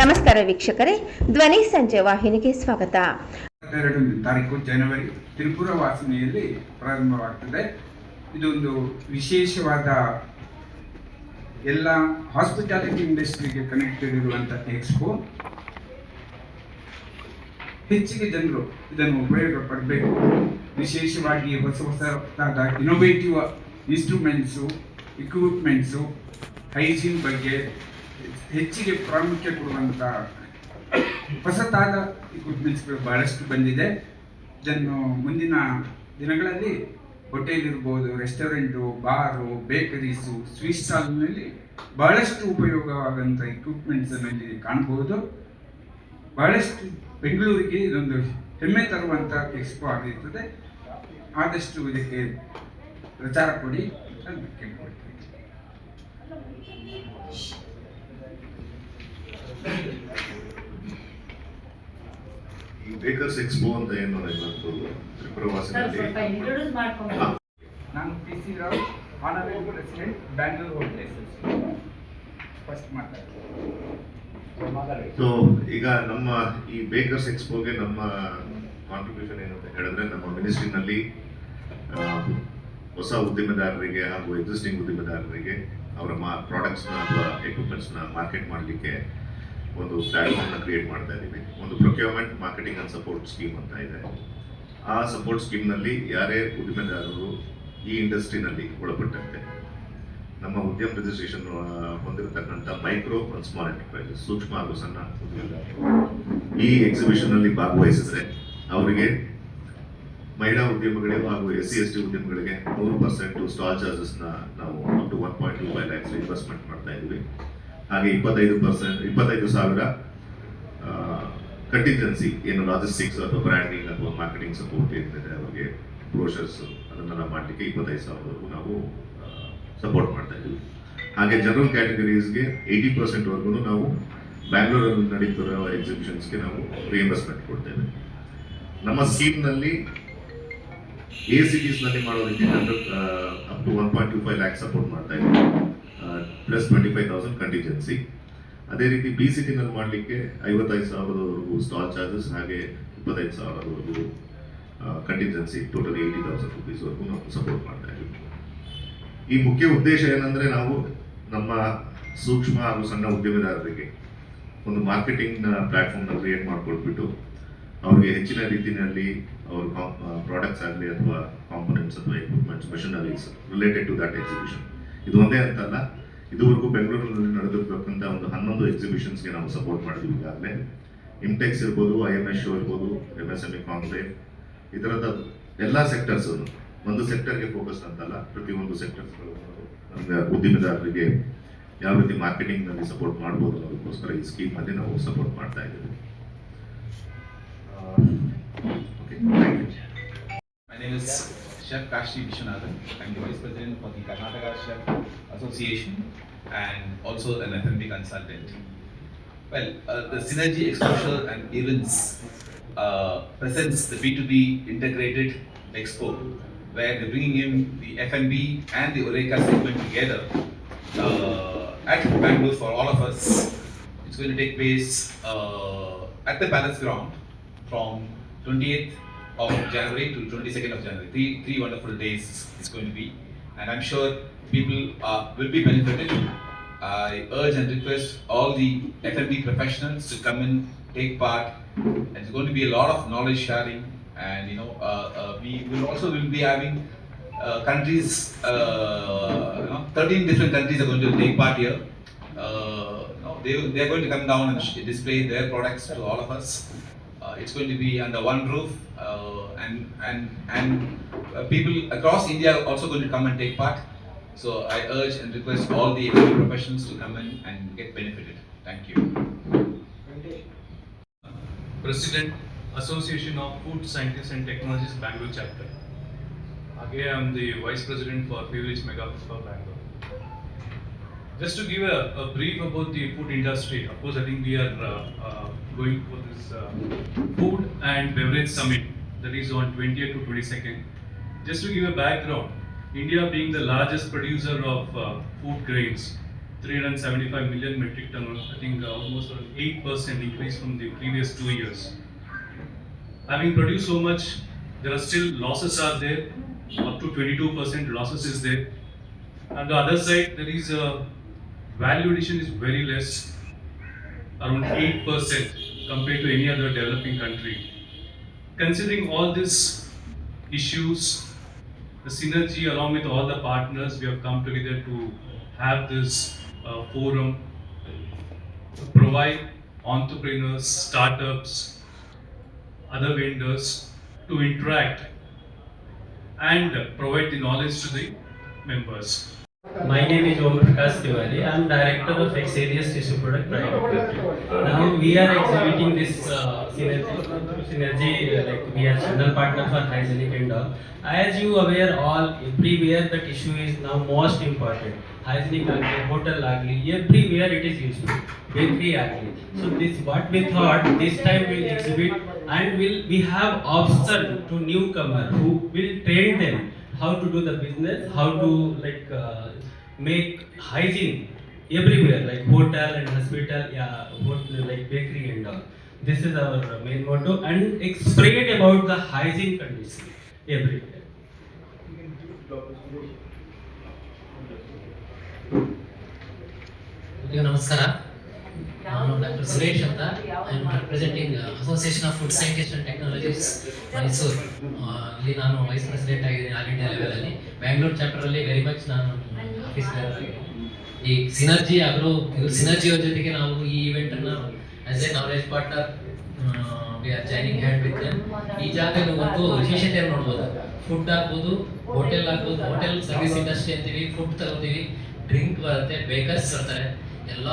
ನಮಸ್ಕಾರ ವೀಕ್ಷಕರೇ, ಧ್ವನಿ ಸಂಜೆ ವಾಹಿನಿಗೆ ಸ್ವಾಗತ. ತಾರೀಕು ಜನವರಿ, ತ್ರಿಪುರ ವಾಸನೆಯಲ್ಲಿ ಪ್ರಾರಂಭವಾಗ್ತದೆ. ಇದೊಂದು ವಿಶೇಷವಾದ ಎಲ್ಲ ಹಾಸ್ಪಿಟಾಲಿಟಿ ಇಂಡಸ್ಟ್ರಿಗೆ ಕನೆಕ್ಟೆಡ್ ಇರುವಂಥ ಎಕ್ಸ್ಪೋ ಹೆಚ್ಚಿಗೆ ಜನರು ಇದನ್ನು ಉಪಯೋಗ ಪಡಬೇಕು ವಿಶೇಷವಾಗಿ ಹೊಸ ಹೊಸದಾದ ಇನೋವೇಟಿವ್ ಇನ್ಸ್ಟ್ರೂಮೆಂಟ್ಸು ಇಕ್ವಿಪ್ಮೆಂಟ್ಸು ಹೈಜೀನ್ ಬಗ್ಗೆ ಹೆಚ್ಚಿಗೆ ಪ್ರಾಮುಖ್ಯ ಕೊಡುವಂಥ ಹೊಸತಾದ ಇಕ್ವಿಪ್ಮೆಂಟ್ಸ್ಗಳು ಬಹಳಷ್ಟು ಬಂದಿದೆ. ಇದನ್ನು ಮುಂದಿನ ದಿನಗಳಲ್ಲಿ ಹೋಟೆಲ್ ಇರ್ಬೋದು ರೆಸ್ಟೋರೆಂಟು ಬಾರು ಬೇಕರೀಸು ಸ್ವೀಟ್ ಸ್ಟಾಲ್ನಲ್ಲಿ ಬಹಳಷ್ಟು ಉಪಯೋಗವಾದಂಥ ಇಕ್ವಿಪ್ಮೆಂಟ್ಸನ್ನು ಇಲ್ಲಿ ಕಾಣಬಹುದು. ಬಹಳಷ್ಟು ಬೆಂಗಳೂರಿಗೆ ಇದೊಂದು ಹೆಮ್ಮೆ ತರುವಂಥ ಎಕ್ಸ್ಪೋ ಆಗಿರ್ತದೆ. ಆದಷ್ಟು ಇದಕ್ಕೆ ಪ್ರಚಾರ ಕೊಡಿ ಅಂತ ಕೇಳ್ಕೊಳ್ತೀನಿ. ಈ ಬೇಕರ್ಸ್ ಎಕ್ಸ್ಪೋ ಅಂತ ಏನು ಇವತ್ತು ತ್ರಿಪುರ ಸ್ವಲ್ಪ ಇಂಟ್ರೊಡ್ಯೂಸ್ ಮಾಡ್ಕೊಂಡು. ನಾನು P C Rao honourable president Bangalore hotels first ಮಾತಾಡ್ತೀನಿ ಸೊ ಈಗ ನಮ್ಮ ಈ ಬೇಕರ್ಸ್ ಎಕ್ಸ್ಪೋಗೆ ನಮ್ಮ ಕಾಂಟ್ರಿಬ್ಯೂಷನ್ ಏನು ಅಂತ ಹೇಳಿದ್ರೆ ನಮ್ಮ ಮಿನಿಸ್ಟ್ರಿನಲ್ಲಿ ಹೊಸ ಉದ್ಯಮದಾರರಿಗೆ ಹಾಗೂ ಎಕ್ಸಿಸ್ಟಿಂಗ್ ಉದ್ಯಮದಾರರಿಗೆ ಅವರ ಮಾ ಪ್ರಾಡಕ್ಟ್ಸ್ನ ಅಥವಾ ಎಕ್ವಿಪ್ಮೆಂಟ್ಸ್ನ ಮಾರ್ಕೆಟ್ ಮಾಡಲಿಕ್ಕೆ ಒಂದು ಪ್ಲಾಟ್ಫಾರ್ಮ್ನ ಕ್ರಿಯೇಟ್ ಮಾಡ್ತಾ ಇದ್ದೀವಿ ಒಂದು procurement marketing and support scheme ಅಂತ ಇದೆ. ಆ ಸಪೋರ್ಟ್ ಸ್ಕೀಮ್ನಲ್ಲಿ ಯಾರೇ ಉದ್ದಿಮೆದಾರರು ಈ ಇಂಡಸ್ಟ್ರಿನಲ್ಲಿ ಒಳಪಟ್ಟಂತೆ, ನಮ್ಮ ಉದ್ಯಮ ರಿಜಿಸ್ಟ್ರೇಷನ್ ಹೊಂದಿರತಕ್ಕಂಥ ಮೈಕ್ರೋ ಅಂಡ್ ಸ್ಮಾಲ್ ಎಂಟರ್ಪ್ರೈಸಸ್ ಸೂಕ್ಷ್ಮ ಹಾಗೂ ಸಣ್ಣ ಈ ಎಕ್ಸಿಬಿಷನ್ ಅಲ್ಲಿ ಭಾಗವಹಿಸಿದ್ರೆ ಅವರಿಗೆ ಮಹಿಳಾ ಉದ್ಯಮಗಳಿಗೆ ಹಾಗೂ ಎಸ್ ಸಿ ಎಸ್ ಟಿ ಉದ್ಯಮಗಳಿಗೆ ಮೂರು ಪರ್ಸೆಂಟ್ ಸ್ಟಾಲ್ ಚಾರ್ಜಸ್ನ ನಾವು up to one point two five lakhs investment ಮಾಡ್ತಾ ಇದ್ವಿ. ಹಾಗೆ ಇಪ್ಪತ್ತೈದು ಪರ್ಸೆಂಟ್ ಇಪ್ಪತ್ತೈದು ಸಾವಿರ ಕಂಟಿಜೆನ್ಸಿ ಏನು ಲಾಜಿಸ್ಟಿಕ್ಸ್ ಅಥವಾ ಬ್ರ್ಯಾಂಡಿಂಗ್ ಅಥವಾ ಮಾರ್ಕೆಟಿಂಗ್ ಸಪೋರ್ಟ್ ಏನಿದೆ ಅವರಿಗೆ ಬ್ರೋಷರ್ಸ್ ಅದನ್ನೆಲ್ಲ ಮಾಡಲಿಕ್ಕೆ ಇಪ್ಪತ್ತೈದು ಸಾವಿರವರೆಗೂ ನಾವು ಸಪೋರ್ಟ್ ಮಾಡ್ತಾ ಇದ್ದೀವಿ. ಹಾಗೆ ಜನರಲ್ ಕ್ಯಾಟಗರೀಸ್ಗೆ ಏಯ್ಟಿ ಪರ್ಸೆಂಟ್ವರೆಗೂ ನಾವು ಬ್ಯಾಂಗ್ಳೂರಲ್ಲಿ ನಡೀತಿರೋ ಎಕ್ಸಿಬಿಷನ್ಸ್ಗೆ ನಾವು ರಿಇಂಬರ್ಸ್ಮೆಂಟ್ ಕೊಡ್ತೇವೆ. ನಮ್ಮ ಸ್ಕೀಮ್ನಲ್ಲಿ ಎ ಸಿಟೀಸ್ನಲ್ಲಿ ಮಾಡೋ ರೀತಿ up to one point two five lakh support ಮಾಡ್ತಾ ಇದ್ದೀವಿ. Plus twenty five thousand contingency ಅದೇ ರೀತಿ ಬಿ ಸಿಟಿನಲ್ಲಿ ಮಾಡಲಿಕ್ಕೆ ಐವತ್ತೈದು ಸಾವಿರದವರೆಗೂ ಸ್ಟಾಲ್ ಚಾರ್ಜಸ್ ಹಾಗೆ ಇಪ್ಪತ್ತೈದು ಸಾವಿರದವರೆಗೂ ಕಂಟಿಜೆನ್ಸಿ ಟೋಟಲ್ ಏಯ್ಟಿ ತೌಸಂಡ್ ರುಪೀಸ್ವರೆಗೂ ನಾವು ಸಪೋರ್ಟ್ ಮಾಡ್ತಾ ಇದ್ದೀವಿ. ಈ ಮುಖ್ಯ ಉದ್ದೇಶ ಏನಂದ್ರೆ ನಾವು ನಮ್ಮ ಸೂಕ್ಷ್ಮ ಹಾಗೂ ಸಣ್ಣ ಉದ್ಯಮದಾರರಿಗೆ ಒಂದು ಮಾರ್ಕೆಟಿಂಗ್ ಪ್ಲಾಟ್ಫಾರ್ಮ್ನ ಕ್ರಿಯೇಟ್ ಮಾಡಿಕೊಟ್ಬಿಟ್ಟು ಅವ್ರಿಗೆ ಹೆಚ್ಚಿನ ರೀತಿಯಲ್ಲಿ ಅವ್ರ ಪ್ರಾಡಕ್ಟ್ಸ್ ಆಗಲಿ ಅಥವಾ ಕಾಂಪೊನೆಂಟ್ಸ್ ಅಥವಾ equipments machineries related to that exhibition ಇದು ಒಂದೇ ಅಂತಲ್ಲ ಇದುವರೆಗೂ ಬೆಂಗಳೂರಿನಲ್ಲಿ ನಡೆದಿರ್ತಕ್ಕಂಥ ಒಂದು ಹನ್ನೊಂದು ಎಕ್ಸಿಬಿಷನ್ಸ್ಗೆ ನಾವು ಸಪೋರ್ಟ್ ಮಾಡಿದ್ವಿ ಈಗಾಗಲೇ. ಇಂಟೆಕ್ಸ್ ಇರ್ಬೋದು ಐ ಎಂ ಎಸ್ ಶೋ ಇರ್ಬೋದು M S M E conclave ಈ ಥರದ ಎಲ್ಲ ಸೆಕ್ಟರ್ಸ್ ಒಂದು ಸೆಕ್ಟರ್ಗೆ ಫೋಕಸ್ ಅಂತಲ್ಲ ಪ್ರತಿಯೊಂದು ಸೆಕ್ಟರ್ಸ್ಗಳು ಉದ್ದಿಮೆದಾರರಿಗೆ ಯಾವ ರೀತಿ ಮಾರ್ಕೆಟಿಂಗ್ನಲ್ಲಿ ಸಪೋರ್ಟ್ ಮಾಡ್ಬೋದು ಅನ್ನೋದಕ್ಕೋಸ್ಕರ ಈ ಸ್ಕೀಮ್ ಅಲ್ಲಿ ನಾವು ಸಪೋರ್ಟ್ ಮಾಡ್ತಾ ಇದ್ದೀವಿ. Okay thank you My name is Chef Kashi Vishwanathan. I'm the Vice President for the Karnataka Chef Association and also an F&B consultant. Well, uh, the Synergy Exposure and Events uh, presents the B2B integrated expo where they're bringing in the F&B and the Oreca segment together uh, at Bangalore for all of us. It's going to take place uh, at the Palace Ground from 28th of January to 22nd of January. Three, three wonderful days it's going to be, and I'm sure people uh, will be benefited. I urge and request all the F&B professionals to come and take part. It's going to be a lot of knowledge sharing, and you know, uh, uh, we will also will be having uh, countries. Uh, you know, 13 different countries are going to take part here. Uh, you know, they they are going to come down and display their products to all of us. Uh, it's going to be under one roof, uh, and and and uh, people across India are also going to come and take part. So I urge and request all the professionals to come in and get benefited. Thank you. President, Association of Food Scientists and Technologists, Bangalore chapter. Again, I am the Vice President for Privilege Mega for Bangalore. Just to give a, a brief about the food industry, of course, I think we are uh, uh, going for this uh, food and beverage summit that is on 20th to 22nd. Just to give a background, India being the largest producer of uh, food grains 375 million metric ton, I think uh, almost an 8% increase from the previous two years. Having produced so much, there are still losses are there, up to 22% losses is there. And the other side, there is a value addition is very less, around 8% compared to any other developing country. Considering all these issues, the synergy along with all the partners, we have come together to have this uh, forum, to provide entrepreneurs, startups, other vendors to interact and provide the knowledge to the members. My name is Om Prakash Tiwari. I am director of Exarius Tissue Product Private Limited. Now we are exhibiting this uh, synergy, synergy uh, like we are channel partner for hygienic and all. As you aware, all everywhere the tissue is now most important. Hygienic agli, hotel agli, everywhere it is useful. Bakery agli. So this what we thought this time we will exhibit and will we have option to newcomer who will train them how to do the business, how to like uh, make hygiene everywhere, like hotel and hospital, yeah, hotel, like bakery and all. This is our main motto and spread about the hygiene condition everywhere. ನಮಸ್ಕಾರ ನಾನು doctor Suresh ಅಂತ I am representing association of food scientist and technologies Mysuru ಇಲ್ಲಿ ನಾನು vice president ಆಗಿದ್ದೀನಿ all India ಲೆವೆಲಲ್ಲಿ Bangalore ಚಾಪ್ಟರಲ್ಲಿ very much ನಾನು ಈ synergy ಇವ್ರ ಸಿನರ್ಜಿ ಅವ್ರ ಜೊತೆಗೆ ನಾವು ಈ ಇವೆಂಟನ್ನು as a knowledge partner joining hand with ಈ ಜಾಗ ಒಂದು ವಿಶೇಷತೆ ನೋಡ್ಬೋದು? ಫುಡ್ ಆಗ್ಬೋದು ಹೋಟೆಲ್ ಆಗ್ಬೋದು ಹೋಟೆಲ್ ಸರ್ವಿಸ್ ಇಂಡಸ್ಟ್ರಿ ಅಂತೀವಿ ಫುಡ್ ತಗೋತೀವಿ ಡ್ರಿಂಕ್ ಬರುತ್ತೆ ಬೇಕರ್ಸ್ ಬರ್ತಾರೆ. ಎಲ್ಲ